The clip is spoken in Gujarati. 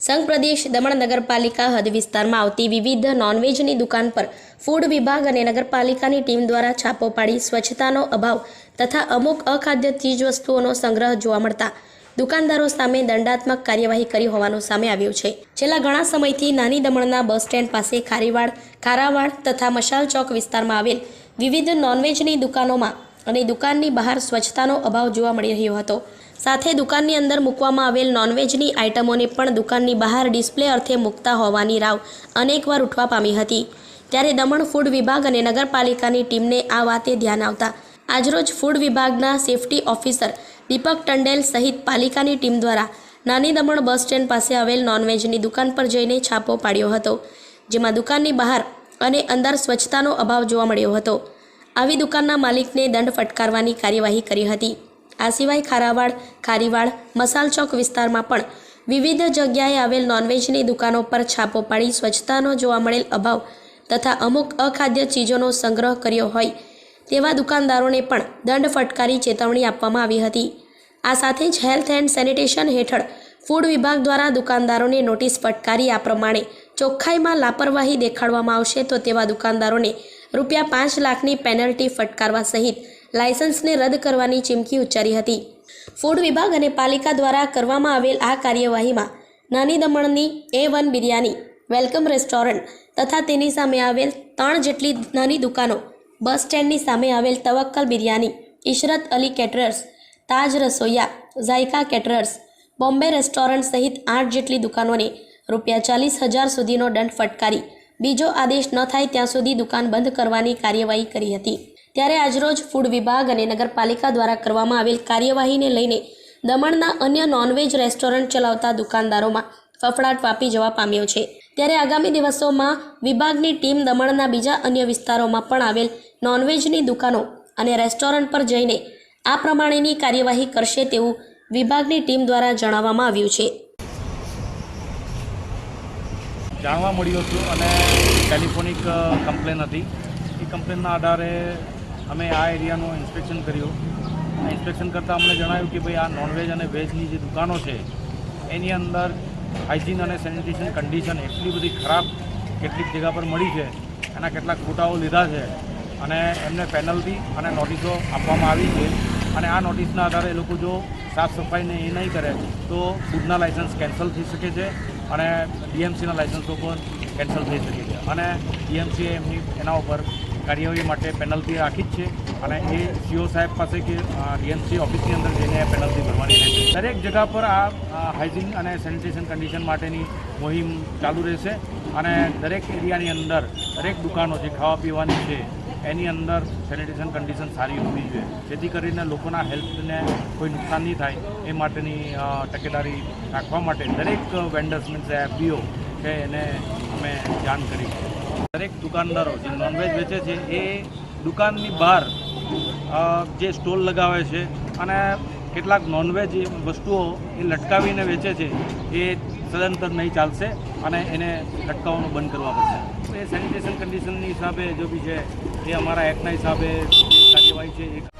સંઘ પ્રદેશ દમણ નગરપાલિકા હદ વિસ્તારમાં આવતી વિવિધ નોનવેજની દુકાન પર ફૂડ વિભાગ અને નગરપાલિકાની ટીમ દ્વારા છાપો પાડી સ્વચ્છતાનો અભાવ તથા અમુક અખાદ્ય ચીજવસ્તુઓનો સંગ્રહ જોવા મળતા દુકાનદારો સામે દંડાત્મક કાર્યવાહી કરી હોવાનું સામે આવ્યું છે. છેલ્લા ઘણા સમયથી નાની દમણના બસ સ્ટેન્ડ પાસે ખારીવાડ, ખારાવાડ તથા મશાલ ચોક વિસ્તારમાં આવેલ વિવિધ નોનવેજની દુકાનોમાં અને દુકાનની બહાર સ્વચ્છતાનો અભાવ જોવા મળી રહ્યો હતો. સાથે દુકાનની અંદર મૂકવામાં આવેલ નોનવેજની આઇટમોને પણ દુકાનની બહાર ડિસ્પ્લે અર્થે મૂકતા હોવાની રાવ અનેકવાર ઉઠવા પામી હતી. ત્યારે દમણ ફૂડ વિભાગ અને નગરપાલિકાની ટીમને આ વાતે ધ્યાન આવતા આજરોજ ફૂડ વિભાગના સેફટી ઓફિસર દીપક ટંડેલ સહિત પાલિકાની ટીમ દ્વારા નાની દમણ બસ સ્ટેન્ડ પાસે આવેલ નોનવેજની દુકાન પર જઈને છાપો પાડ્યો હતો, જેમાં દુકાનની બહાર અને અંદર સ્વચ્છતાનો અભાવ જોવા મળ્યો હતો. આવી દુકાનના માલિકને દંડ ફટકારવાની કાર્યવાહી કરી હતી. આ સિવાય ખારાવાડ ખારીવાડ મસાલ ચોક વિસ્તારમાં પણ વિવિધ જગ્યાએ આવેલ નોનવેજની દુકાનો પર છાપો પાડી સ્વચ્છતાનો જોવા મળેલ અભાવ તથા અમુક અખાદ્ય ચીજોનો સંગ્રહ કર્યો હોય તેવા દુકાનદારોને પણ દંડ ફટકારી ચેતવણી આપવામાં આવી હતી. આ સાથે જ હેલ્થ એન્ડ સેનિટેશન હેઠળ ફૂડ વિભાગ દ્વારા દુકાનદારોને નોટિસ ફટકારી આ પ્રમાણે ચોખ્ખાઈમાં લાપરવાહી દેખાડવામાં આવશે તો તેવા દુકાનદારોને રૂપિયા પાંચ લાખની પેનલ્ટી ફટકારવા સહિત લાયસન્સને રદ કરવાની ચીમકી ઉચ્ચારી હતી. ફૂડ વિભાગ અને પાલિકા દ્વારા કરવામાં આવેલ આ કાર્યવાહીમાં નાની દમણની A One biryani, welcome restaurant તથા તેની સામે આવેલ ત્રણ જેટલી નાની દુકાનો, બસ સ્ટેન્ડની સામે આવેલ તવક્કલ બિરયાની, ઇશરત અલી કેટરર્સ, તાજ રસોઈયા, ઝાયકા કેટરર્સ, બોમ્બે રેસ્ટોરન્ટ સહિત આઠ જેટલી દુકાનોને રૂપિયા ચાલીસ હજાર સુધીનો દંડ ફટકારી. બીજો આદેશ ન થાય ત્યાં સુધી દુકાન બંધ કરવાની કાર્યવાહી કરી હતી. ત્યારે આજરોજ ફૂડ વિભાગ અને નગરપાલિકા દ્વારા કરવામાં આવેલ કાર્યવાહીને લઈને દમણના અન્ય નોનવેજ રેસ્ટોરન્ટ ચલાવતા દુકાનદારોમાં ફફડાટ વાપી જવા પામ્યો છે. ત્યારે આગામી દિવસોમાં વિભાગની ટીમ દમણના બીજા અન્ય વિસ્તારોમાં પણ આવેલ નોનવેજની દુકાનો અને રેસ્ટોરન્ટ પર જઈને આ પ્રમાણેની કાર્યવાહી કરશે તેવું વિભાગની ટીમ દ્વારા જણાવવામાં આવ્યું છે. જાણવા મળ્યું હતું અને ટેલિફોનિક કમ્પ્લેન હતી. એ કમ્પ્લેનના આધારે અમે આ એરિયાનું ઇન્સ્પેક્શન કર્યું. આ ઇન્સ્પેક્શન કરતાં અમને જણાવ્યું કે ભાઈ આ નોનવેજ અને વેજની જે દુકાનો છે, એની અંદર હાઇજીન અને સેનિટેશન કન્ડિશન એટલી બધી ખરાબ કેટલીક જગ્યા પર મળી છે, એના કેટલાક ફોટાઓ લીધા છે. અને એમને પેનલ્ટી અને નોટિસો આપવામાં આવી છે. અને આ નોટિસના આધારે એ લોકો જો સાફ સફાઈને એ નહીં કરે, તો ફૂડના લાઇસન્સ કેન્સલ થઈ શકે છે અને ડીએમસીના લાઇસન્સો પણ કેન્સલ થઈ શકે છે. અને ડીએમસીએ એમની એના ઉપર કાર્યવાહી માટે પેનલ્ટી રાખી જ છે અને એ સીઓ સાહેબ પાસે કે ડીએમસી ઓફિસની અંદર જઈને પેનલ્ટી ભરવાની રહેશે. દરેક જગા પર આ હાઇજીન અને સેનિટેશન કન્ડિશન માટેની મુહિમ ચાલુ રહેશે અને દરેક એરિયાની અંદર દરેક દુકાનો જે ખાવા પીવાની છે, એની અંદર સેનિટેશન કન્ડિશન સારી હોવી જોઈએ. જેથી કરીને લોકોના હેલ્થને કોઈ નુકસાન નહીં થાય એ માટેની તકેદારી રાખવા માટે દરેક વેન્ડર્સ મીન્સ એફબીઓ છે, એને અમે જાણ કરી છે. દરેક દુકાનદારો જે નોનવેજ વેચે છે, એ દુકાનની બહાર જે સ્ટોલ લગાવે છે અને કેટલાક નોનવેજ વસ્તુઓ એ લટકાવીને વેચે છે, એ સદંતર નહીં ચાલશે અને એને લટકાવવાનું બંધ કરવા પડશે. એ સેનિટેશન કન્ડિશનની હિસાબે જો બી છે, એ અમારા એક્ટના હિસાબે કાર્યવાહી છે, એ